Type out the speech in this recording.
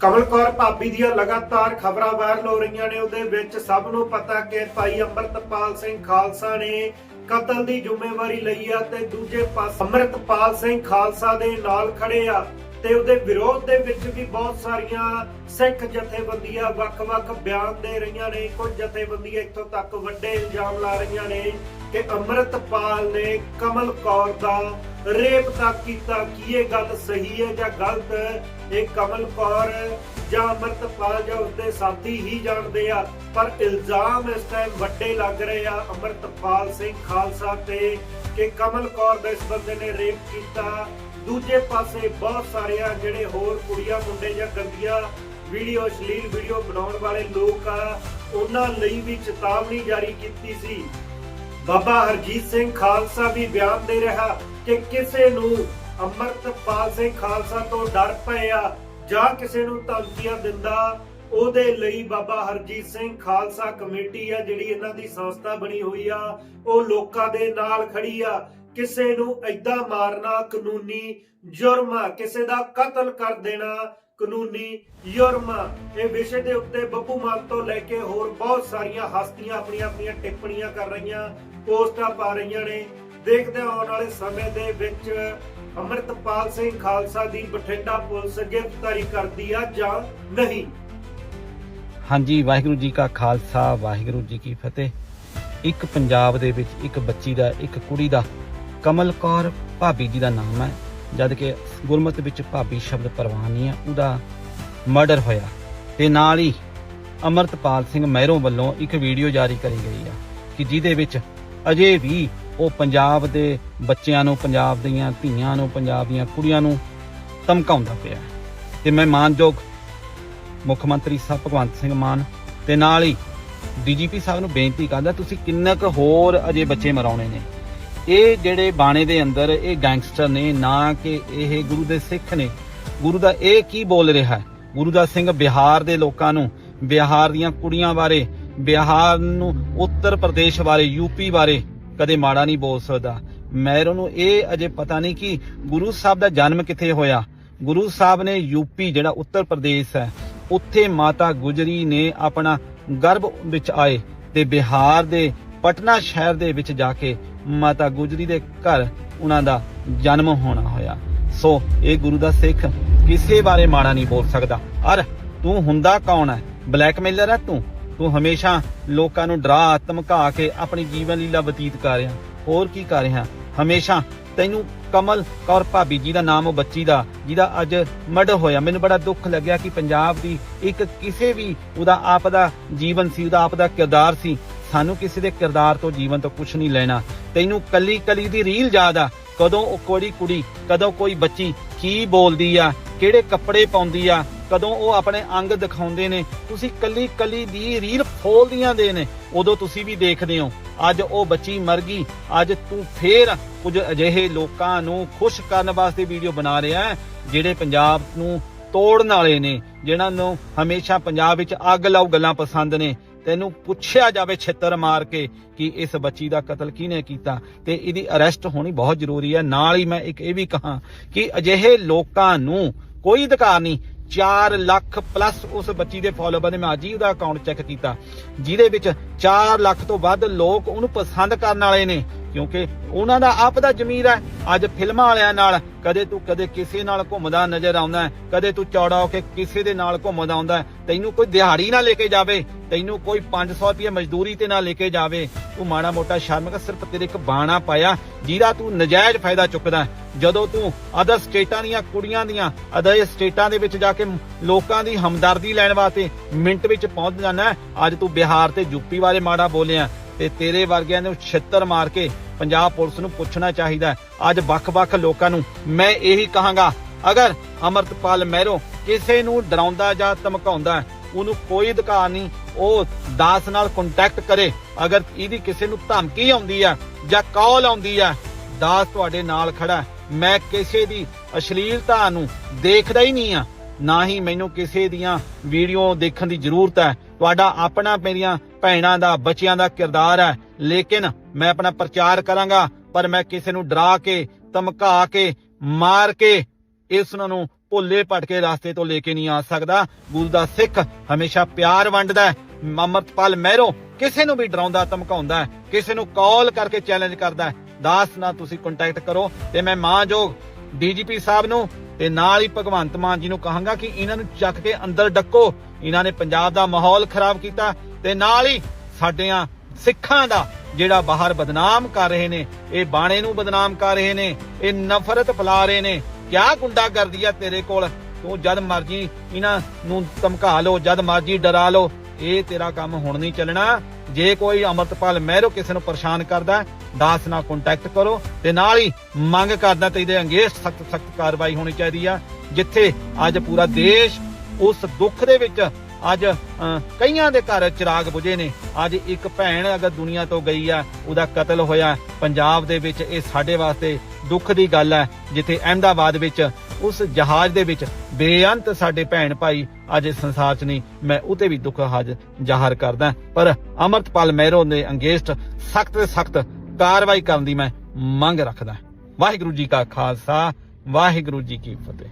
ਕਮਲ ਕੌਰ ਭਾਬੀ ਦੀਆਂ ਲਗਾਤਾਰ ਖਬਰਾਂ ਵਾਇਰਲ ਹੋ ਰਹੀਆਂ ਨੇ, ਉਹਦੇ ਵਿੱਚ ਸਭ ਨੂੰ ਪਤਾ ਕਿ ਭਾਈ ਅੰਮ੍ਰਿਤਪਾਲ ਸਿੰਘ ਖਾਲਸਾ ਨੇ ਕਤਲ ਦੀ ਜ਼ਿੰਮੇਵਾਰੀ ਲਈ ਆ ਤੇ ਦੂਜੇ ਪਾਸੇ ਅੰਮ੍ਰਿਤਪਾਲ ਸਿੰਘ ਖਾਲਸਾ ਦੇ ਨਾਲ ਖੜੇ ਆ ਤੇ ਉਹਦੇ ਵਿਰੋਧ ਦੇ ਵਿੱਚ ਵੀ ਬਹੁਤ ਸਾਰੀਆਂ ਸਿੱਖ ਜਥੇਬੰਦੀਆਂ ਵੱਖ-ਵੱਖ ਬਿਆਨ ਦੇ ਰਹੀਆਂ ਨੇ। ਕੁਝ ਜਥੇਬੰਦੀਆਂ ਇੱਥੋਂ ਤੱਕ ਵੱਡੇ ਇਲਜ਼ਾਮ ਲਾ ਰਹੀਆਂ ਨੇ ਕਿ ਅੰਮ੍ਰਿਤਪਾਲ ਨੇ ਕਮਲ ਕੌਰ ਦਾ ਰੇਪ ਤੱਕ ਕੀਤਾ, ਕੀ ਇਹ ਗੱਲ ਸਹੀ ਹੈ ਜਾਂ ਗਲਤ ਇਹ ਕਮਲ ਕੌਰ ਜਾਂ ਅੰਮ੍ਰਿਤਪਾਲ ਜਾਂ ਉਸਦੇ ਸਾਥੀ ਹੀ ਜਾਣਦੇ ਆ, ਪਰ ਇਲਜ਼ਾਮ ਇਸ ਟਾਈਮ ਵੱਡੇ ਲੱਗ ਰਹੇ ਆ ਅੰਮ੍ਰਿਤਪਾਲ ਸਿੰਘ ਖਾਲਸਾ ਤੇ ਕਿ ਕਮਲ ਕੌਰ ਦਾ ਇਸ ਬੰਦੇ ਨੇ ਰੇਪ ਕੀਤਾ। ਦੂਜੇ ਪਾਸੇ ਬਹੁਤ ਸਾਰੇ ਆ ਜਿਹੜੇ ਹੋਰ ਕੁੜੀਆਂ, ਮੁੰਡੇ ਜਾਂ ਗੰਦੀਆਂ ਵੀਡੀਓ ਸ਼ਲੀਲ ਵੀਡੀਓ ਬਣਾਉਣ ਵਾਲੇ ਲੋਕ ਆ, ਉਹਨਾਂ ਲਈ ਵੀ ਚੇਤਾਵਨੀ ਜਾਰੀ ਕੀਤੀ ਸੀ। ਬਾਬਾ ਹਰਜੀਤ ਸਿੰਘ ਖਾਲਸਾ ਵੀ ਬਿਆਨ ਦੇ ਰਿਹਾ ਕਿ ਕਿਸੇ ਨੂੰ ਅੰਮ੍ਰਿਤਪਾਲ ਸਿੰਘ ਖਾਲਸਾ ਤੋਂ ਡਰ ਪਿਆ ਜਾਂ ਕਿਸੇ ਨੂੰ ਧਮਕੀਆਂ ਦਿੰਦਾ, ਉਹਦੇ ਲਈ ਬਾਬਾ ਹਰਜੀਤ ਸਿੰਘ ਖਾਲਸਾ ਕਮੇਟੀ ਆ ਜਿਹੜੀ ਇਹਨਾਂ ਦੀ ਸੰਸਥਾ ਬਣੀ ਹੋਈ ਆ, ਉਹ ਲੋਕਾਂ ਦੇ ਨਾਲ ਖੜੀ ਆ। ਕਿਸੇ ਨੂੰ ਐਦਾਂ ਮਾਰਨਾ ਕਾਨੂੰਨੀ ਜੁਰਮ ਆ, ਕਿਸੇ ਦਾ ਕਤਲ ਕਰ ਦੇਣਾ ਕਾਨੂੰਨੀ ਜੁਰਮ ਇਹ ਵਿਸ਼ੇ ਦੇ ਉੱਤੇ ਬੱਬੂ ਮਾਨ ਤੋਂ ਲੈ ਕੇ ਹੋਰ ਬਹੁਤ ਸਾਰੀਆਂ ਹਸਤੀਆਂ ਆਪਣੀਆਂ ਆਪਣੀਆਂ ਟਿੱਪਣੀਆਂ ਕਰ ਰਹੀਆਂ, ਪੋਸਟਾਂ ਪਾ ਰਹੀਆਂ ਨੇ। ਦੇਖਦੇ ਆਉਣ ਵਾਲੇ ਸਮੇਂ ਦੇ ਵਿੱਚ ਅੰਮ੍ਰਿਤਪਾਲ ਸਿੰਘ ਖਾਲਸਾ ਦੀ ਬਠਿੰਡਾ ਪੁਲਿਸ ਗ੍ਰਿਫਤਾਰੀ ਕਰਦੀ ਆ ਜਾਂ ਨਹੀਂ। ਹਾਂਜੀ, ਵਾਹਿਗੁਰੂ ਜੀ ਕਾ ਖਾਲਸਾ, ਵਾਹਿਗੁਰੂ ਜੀ ਕੀ ਫਤਿਹ। ਇੱਕ ਪੰਜਾਬ ਦੇ ਵਿੱਚ ਇੱਕ ਬੱਚੀ ਦਾ, ਇੱਕ ਕੁੜੀ ਦਾ ਕਮਲ ਕੌਰ ਭਾਬੀ ਜੀ ਦਾ ਨਾਮ ਹੈ। ਜਦ ਕਿ ਗੁਰਮਤਿ ਵਿੱਚ ਭਾਬੀ ਸ਼ਬਦ ਪ੍ਰਵਾਨ ਨਹੀਂ ਹੈ ਉਹਦਾ ਮਰਡਰ ਹੋਇਆ ਤੇ ਨਾਲ ਹੀ ਅਮਰਤਪਾਲ ਸਿੰਘ ਮਹਿਰੋਂ ਵੱਲੋਂ ਇੱਕ ਵੀਡੀਓ ਜਾਰੀ ਕਰੀ ਗਈ ਆ ਕਿ ਜਿਹਦੇ ਵਿੱਚ ਅਜੇ ਵੀ ਉਹ ਪੰਜਾਬ ਦੇ ਬੱਚਿਆਂ ਨੂੰ, ਪੰਜਾਬ ਦੀਆਂ ਧੀਆਂ ਨੂੰ, ਪੰਜਾਬ ਦੀਆਂ ਕੁੜੀਆਂ ਨੂੰ ਧਮਕਾਉਂਦਾ ਪਿਆ ਹੈ। ਤੇ ਮੈਂ ਮਾਨਯੋਗ ਮੁੱਖ ਮੰਤਰੀ ਸਾਹਿਬ ਭਗਵੰਤ ਸਿੰਘ ਮਾਨ ਤੇ ਨਾਲ ਹੀ ਡੀਜੀਪੀ ਸਾਹਿਬ ਨੂੰ ਬੇਨਤੀ ਕਰਦਾ, ਤੁਸੀਂ ਕਿੰਨਾ ਕੁ ਹੋਰ ਅਜੇ ਬੱਚੇ ਮਰਾਉਣੇ ਨੇ ਇਹ ਜਿਹੜੇ ਬਾਣੇ ਦੇ ਅੰਦਰ ਇਹ ਗੈਂਗਸਟਰ ਨੇ, ਨਾ ਕਿ ਇਹ ਗੁਰੂ ਦੇ ਸਿੱਖ ਨੇ। ਗੁਰੂ ਦਾ ਇਹ ਕੀ ਬੋਲ ਰਿਹਾ ਹੈ? ਗੁਰੂ ਦਾ ਸਿੰਘ ਬਿਹਾਰ ਦੇ ਲੋਕਾਂ ਨੂੰ, ਬਿਹਾਰ ਦੀਆਂ ਕੁੜੀਆਂ ਬਾਰੇ, ਬਿਹਾਰ ਨੂੰ, ਉੱਤਰ ਪ੍ਰਦੇਸ਼ ਬਾਰੇ ਯੂਪੀ ਬਾਰੇ ਕਦੇ ਮਾੜਾ ਨਹੀਂ ਬੋਲ ਸਕਦਾ। ਮੈਰੋਂ ਨੂੰ ਇਹ ਅਜੇ ਪਤਾ ਨਹੀਂ ਕਿ ਗੁਰੂ ਸਾਹਿਬ ਦਾ ਜਨਮ ਕਿੱਥੇ ਹੋਇਆ। ਗੁਰੂ ਸਾਹਿਬ ਨੇ ਯੂਪੀ ਜਿਹੜਾ ਉੱਤਰ ਪ੍ਰਦੇਸ਼ ਹੈ, ਉੱਥੇ ਮਾਤਾ ਗੁਜਰੀ ਨੇ ਆਪਣਾ ਗਰਭ ਵਿੱਚ ਆਏ ਤੇ ਬਿਹਾਰ ਦੇ ਪਟਨਾ ਸ਼ਹਿਰ ਦੇ ਵਿੱਚ ਜਾ ਕੇ ਮਾਤਾ ਗੁਜਰੀ ਦੇ ਘਰ ਉਹਨਾਂ ਦਾ ਜਨਮ ਹੋਣਾ ਹੋਇਆ। ਸੋ ਇਹ ਗੁਰੂ ਦਾ ਸਿੱਖ ਕਿਸੇ ਬਾਰੇ ਮਾੜਾ ਨਹੀਂ ਬੋਲ ਸਕਦਾ। ਅਰ ਤੂੰ ਹੁੰਦਾ ਕੌਣ ਹੈ? ਬਲੈਕਮੇਲਰ ਹੈ ਤੂੰ? ਤੂੰ ਹਮੇਸ਼ਾ ਲੋਕਾਂ ਨੂੰ ਡਰਾ, ਧਮਕਾ ਕੇ ਆਪਣੀ ਜੀਵਨ ਲੀਲਾ ਬਤੀਤ ਕਰ ਰਿਹਾ। ਹੋਰ ਕੀ ਕਰ ਰਿਹਾ? ਹਮੇਸ਼ਾ ਤੈਨੂੰ ਕਮਲ ਕੌਰ ਭਾਬੀ ਜੀ ਦਾ ਨਾਮ ਉਹ ਬੱਚੀ ਦਾ, ਜਿਹਦਾ ਅੱਜ ਮਰਡਰ ਹੋਇਆ। ਮੈਨੂੰ ਬੜਾ ਦੁੱਖ ਲੱਗਿਆ ਕਿ ਪੰਜਾਬ ਦੀ ਇੱਕ ਕਿਸੇ ਵੀ ਉਹਦਾ, ਆਪ ਦਾ ਜੀਵਨ ਸੀ, ਉਹਦਾ ਆਪ ਦਾ ਕਿਰਦਾਰ ਸੀ। ਸਾਨੂੰ ਕਿਸੇ ਦੇ ਕਿਰਦਾਰ ਤੋਂ, ਜੀਵਨ ਤੋਂ ਕੁਝ ਨਹੀਂ ਲੈਣਾ। ਤੈਨੂੰ ਕੱਲੀ ਕੱਲੀ ਦੀ ਰੀਲ ਯਾਦ ਆ। ਕਦੋਂ ਉਹ ਕੋਈ ਕੁੜੀ, ਕਦੋਂ ਕੋਈ ਬੱਚੀ ਕੀ ਬੋਲਦੀ ਆ, ਕਿਹੜੇ ਕੱਪੜੇ ਪਾਉਂਦੀ ਆ, ਕਦੋਂ ਉਹ ਆਪਣੇ ਅੰਗ ਦਿਖਾਉਂਦੇ ਨੇ। ਤੁਸੀਂ ਕੱਲੀ ਕੱਲੀ ਦੀ ਰੀਲ ਫੋਲਦੀਆਂ ਦੇ ਨੇ। ਉਦੋਂ ਤੁਸੀਂ ਵੀ ਦੇਖਦੇ ਹੋ। ਅੱਜ ਉਹ ਬੱਚੀ ਮਰ ਗਈ। ਅੱਜ ਤੂੰ ਫੇਰ ਕੁਝ ਅਜਿਹੇ ਲੋਕਾਂ ਨੂੰ ਖੁਸ਼ ਕਰਨ ਵਾਸਤੇ ਵੀਡੀਓ ਬਣਾ ਰਿਹਾ ਹੈ, ਜਿਹੜੇ ਪੰਜਾਬ ਨੂੰ ਤੋੜਨ ਵਾਲੇ ਨੇ, ਜਿਨ੍ਹਾਂ ਨੂੰ ਹਮੇਸ਼ਾ ਪੰਜਾਬ ਵਿੱਚ ਅੱਗ ਲਾਉ ਗੱਲਾਂ ਪਸੰਦ ਨੇ। ਤੈਨੂੰ ਪੁੱਛਿਆ ਜਾਵੇ ਛਿੱਤਰ ਮਾਰ ਕੇ ਕਿ ਇਸ ਬੱਚੀ ਦਾ ਕਤਲ ਕਿਹਨੇ ਕੀਤਾ, ਤੇ ਇਹਦੀ ਅਰੈਸਟ ਹੋਣੀ ਬਹੁਤ ਜ਼ਰੂਰੀ ਹੈ। ਨਾਲ ਹੀ ਮੈਂ ਇੱਕ ਇਹ ਵੀ ਕਹਾਂ ਕਿ ਅਜਿਹੇ ਲੋਕਾਂ ਨੂੰ ਕੋਈ ਅਧਿਕਾਰ ਨਹੀਂ। 4 ਲੱਖ ਪਲੱਸ ਉਸ ਬੱਚੀ ਦੇ ਫਾਲੋਅਰ ਨੇ, ਮੈਂ ਅੱਜ ਹੀ ਉਹਦਾ ਅਕਾਊਂਟ ਚੈੱਕ ਕੀਤਾ, ਜਿਹਦੇ ਵਿੱਚ 4 ਲੱਖ ਤੋਂ ਵੱਧ ਲੋਕ ਉਹਨੂੰ ਪਸੰਦ ਕਰਨ ਵਾਲੇ ਨੇ। ਕਿਉਂਕਿ ਉਹਨਾਂ ਦਾ ਆਪ ਦਾ ਜ਼ਮੀਰ ਹੈ। ਅੱਜ ਫਿਲਮਾਂ ਵਾਲਿਆਂ ਨਾਲ ਕਦੇ ਤੂੰ ਕਦੇ ਕਿਸੇ ਨਾਲ ਘੁੰਮਦਾ ਨਜ਼ਰ ਆਉਂਦਾ ਕਦੇ ਤੂੰ ਚੌੜਾ ਹੋ ਕੇ ਕਿਸੇ ਦੇ ਨਾਲ ਘੁੰਮਦਾ ਆਉਂਦਾ ਤੈਨੂੰ ਕੋਈ ਦਿਹਾੜੀ ਨਾ ਲੈ ਕੇ ਜਾਵੇ। ਤੈਨੂੰ ਕੋਈ 500 ਰੁਪਏ ਮਜ਼ਦੂਰੀ ਤੇ ਨਾ ਲੈ ਕੇ ਜਾਵੇ। ਤੂੰ ਮਾੜਾ ਮੋਟਾ ਸ਼ਰਮ ਕਰ, ਸਿਰਫ ਤੇਰੇ ਇੱਕ ਬਾਣਾ ਪਾਇਆ, ਜਿਹਦਾ ਤੂੰ ਨਜਾਇਜ਼ ਫਾਇਦਾ ਚੁੱਕਦਾ ਜਦੋਂ ਤੂੰ ਅਦਰ ਸਟੇਟਾਂ ਦੀਆਂ ਕੁੜੀਆਂ ਦੀਆਂ ਅਦਰ ਸਟੇਟਾਂ ਦੇ ਵਿੱਚ ਜਾ ਕੇ ਲੋਕਾਂ ਦੀ ਹਮਦਰਦੀ ਲੈਣ ਵਾਸਤੇ ਮਿੰਟ ਵਿੱਚ ਪਹੁੰਚ ਜਾਣਾ ਅੱਜ ਤੂੰ ਬਿਹਾਰ ਤੇ ਯੂਪੀ ਬਾਰੇ ਮਾੜਾ ਬੋਲਿਆ। ਤੇ ਤੇਰੇ ਵਰਗਿਆਂ ਨੂੰ ਛਿੱਤਰ ਮਾਰ ਕੇ ਪੰਜਾਬ ਪੁਲਿਸ ਨੂੰ ਪੁੱਛਣਾ ਚਾਹੀਦਾ ਅੱਜ ਵੱਖ-ਵੱਖ ਲੋਕਾਂ ਨੂੰ ਮੈਂ ਇਹੀ ਕਹਾਂਗਾ, ਅਗਰ ਅਮਰਤਪਾਲ ਮਹਿਰੋ ਕਿਸੇ ਨੂੰ ਡਰਾਉਂਦਾ ਜਾਂ ਧਮਕਾਉਂਦਾ ਉਹਨੂੰ ਕੋਈ ਅਧਿਕਾਰ ਨਹੀਂ, ਉਹ ਦਾਸ ਨਾਲ ਕੰਟੈਕਟ ਕਰੇ। ਅਗਰ ਇਹਦੀ ਕਿਸੇ ਨੂੰ ਧਮਕੀ ਆਉਂਦੀ ਹੈ ਜਾਂ ਕਾਲ ਆਉਂਦੀ ਹੈ, ਦਾਸ ਤੁਹਾਡੇ ਨਾਲ ਖੜਾ ਮੈਂ ਕਿਸੇ ਦੀ ਅਸ਼ਲੀਲਤਾ ਨੂੰ ਦੇਖਦਾ ਹੀ ਨਹੀਂ ਆ ਨਾ ਹੀ ਮੈਨੂੰ ਕਿਸੇ ਦੀਆਂ ਵੀਡੀਓ ਦੇਖਣ ਦੀ ਜ਼ਰੂਰਤ ਹੈ। ਤੁਹਾਡਾ ਆਪਣਾ ਮੇਰੀਆਂ ਭੈਣਾਂ ਦਾ, ਬੱਚਿਆਂ ਦਾ ਕਿਰਦਾਰ ਹੈ। ਲੇਕਿਨ ਮੈਂ ਆਪਣਾ ਪ੍ਰਚਾਰ ਕਰਾਂਗਾ, ਪਰ ਮੈਂ ਕਿਸੇ ਨੂੰ ਡਰਾ ਕੇ, ਧਮਕਾ ਕੇ, ਮਾਰ ਕੇ ਇਸ ਨੂੰ ਭੁੱਲੇ ਭਟਕੇ ਰਸਤੇ ਤੋਂ ਲੈ ਕੇ ਨਹੀਂ ਆ ਸਕਦਾ। ਗੁਰੂ ਦਾ ਸਿੱਖ ਹਮੇਸ਼ਾ ਪਿਆਰ ਵੰਡਦਾ ਹੈ। ਅਮਰਤਪਾਲ ਮਹਿਰੋ ਕਿਸੇ ਨੂੰ ਵੀ ਡਰਾਉਂਦਾ, ਧਮਕਾਉਂਦਾ ਕਿਸੇ ਨੂੰ ਕਾਲ ਕਰਕੇ ਚੈਲੰਜ ਕਰਦਾ ਦਾਸ ਨਾਲ ਤੁਸੀਂ ਕੰਟੈਕਟ ਕਰੋ ਤੇ ਮੈਂ ਮਾਂ ਮਾਂਜੋਗ ਡੀਜੀਪੀ ਸਾਹਿਬ ਨੂੰ ਤੇ ਨਾਲ ਹੀ ਭਗਵੰਤ ਮਾਨ ਜੀ ਨੂੰ ਕਹਾਂਗਾ ਕਿ ਇਹਨਾਂ ਨੂੰ ਚੱਕ ਕੇ ਅੰਦਰ ਡੱਕੋ। ਇਹਨਾਂ ਨੇ ਪੰਜਾਬ ਦਾ ਮਾਹੌਲ ਖਰਾਬ ਕੀਤਾ ਤੇ ਨਾਲ ਹੀ ਸਾਡਿਆਂ ਸਿੱਖਾਂ ਦਾ ਜਿਹੜਾ ਬਾਹਰ ਬਦਨਾਮ ਕਰ ਰਹੇ ਨੇ, ਇਹ ਬਾਣੇ ਨੂੰ ਬਦਨਾਮ ਕਰ ਰਹੇ ਨੇ, ਇਹ ਨਫ਼ਰਤ ਫੈਲਾ ਰਹੇ ਨੇ। ਕਿਆ ਗੁੰਡਾ ਕਰਦੀ ਆ ਤੇਰੇ ਕੋਲ? ਤੂੰ ਜਦ ਮਰਜ਼ੀ ਇਹਨਾਂ ਨੂੰ ਧਮਕਾ ਲਓ, ਜਦ ਮਰਜ਼ੀ ਡਰਾ ਲਓ। ਇਹ ਤੇਰਾ ਕੰਮ ਹੁਣ ਨਹੀਂ ਚੱਲਣਾ। ਜੇ ਕੋਈ ਅਮਰਤਪਾਲ ਮਹਿਰੋ ਕਿਸੇ ਨੂੰ ਪਰੇਸ਼ਾਨ ਕਰਦਾ ਦਾਸ ਨਾਲ ਕੰਟੈਕਟ ਕਰੋ ਤੇ ਨਾਲ ਹੀ ਮੰਗ ਕਰਦਾ ਤੇ ਇਹਦੇ ਅੰਗੇਸਟ ਸਖਤ ਸਖਤ ਕਾਰਵਾਈ ਹੋਣੀ ਚਾਹੀਦੀ ਆ, ਜਿੱਥੇ ਅੱਜ ਪੂਰਾ ਦੇਸ਼ ਉਸ ਦੁੱਖ ਦੇ ਵਿੱਚ ਅੱਜ ਕਈਆਂ ਦੇ ਘਰ ਚਿਰਾਗ ਬੁਝੇ ਨੇ। ਅੱਜ ਇੱਕ ਭੈਣ ਅਗਰ ਦੁਨੀਆ ਤੋਂ ਗਈ ਆ, ਉਹਦਾ ਕਤਲ ਹੋਇਆ। ਪੰਜਾਬ ਦੇ ਵਿੱਚ ਇਹ ਸਾਡੇ ਵਾਸਤੇ ਦੁੱਖ ਦੀ ਗੱਲ ਹੈ ਜਿੱਥੇ ਅਹਿਮਦਾਬਾਦ ਵਿੱਚ ਉਸ ਜਹਾਜ਼ ਦੇ ਵਿੱਚ ਬੇਅੰਤ ਸਾਡੇ ਭੈਣ ਭਾਈ ਅੱਜ ਸੰਸਾਰ 'ਚ ਨਹੀਂ ਮੈਂ ਉਤੇ ਵੀ ਦੁੱਖ ਹਾਜ, ਜ਼ਾਹਰ ਕਰਦਾ। ਪਰ ਅਮਰਤਪਾਲ ਮਹਿਰੋ ਦੇ ਅੰਗੇਸਟ ਸਖਤ ਸਖਤ ਕਾਰਵਾਈ ਕਰਨ ਦੀ ਮੈਂ ਮੰਗ ਰੱਖਦਾ ਵਾਹਿਗੁਰੂ ਜੀ ਕਾ ਖਾਲਸਾ ਵਾਹਿਗੁਰੂ ਜੀ ਕੀ ਫਤਿਹ।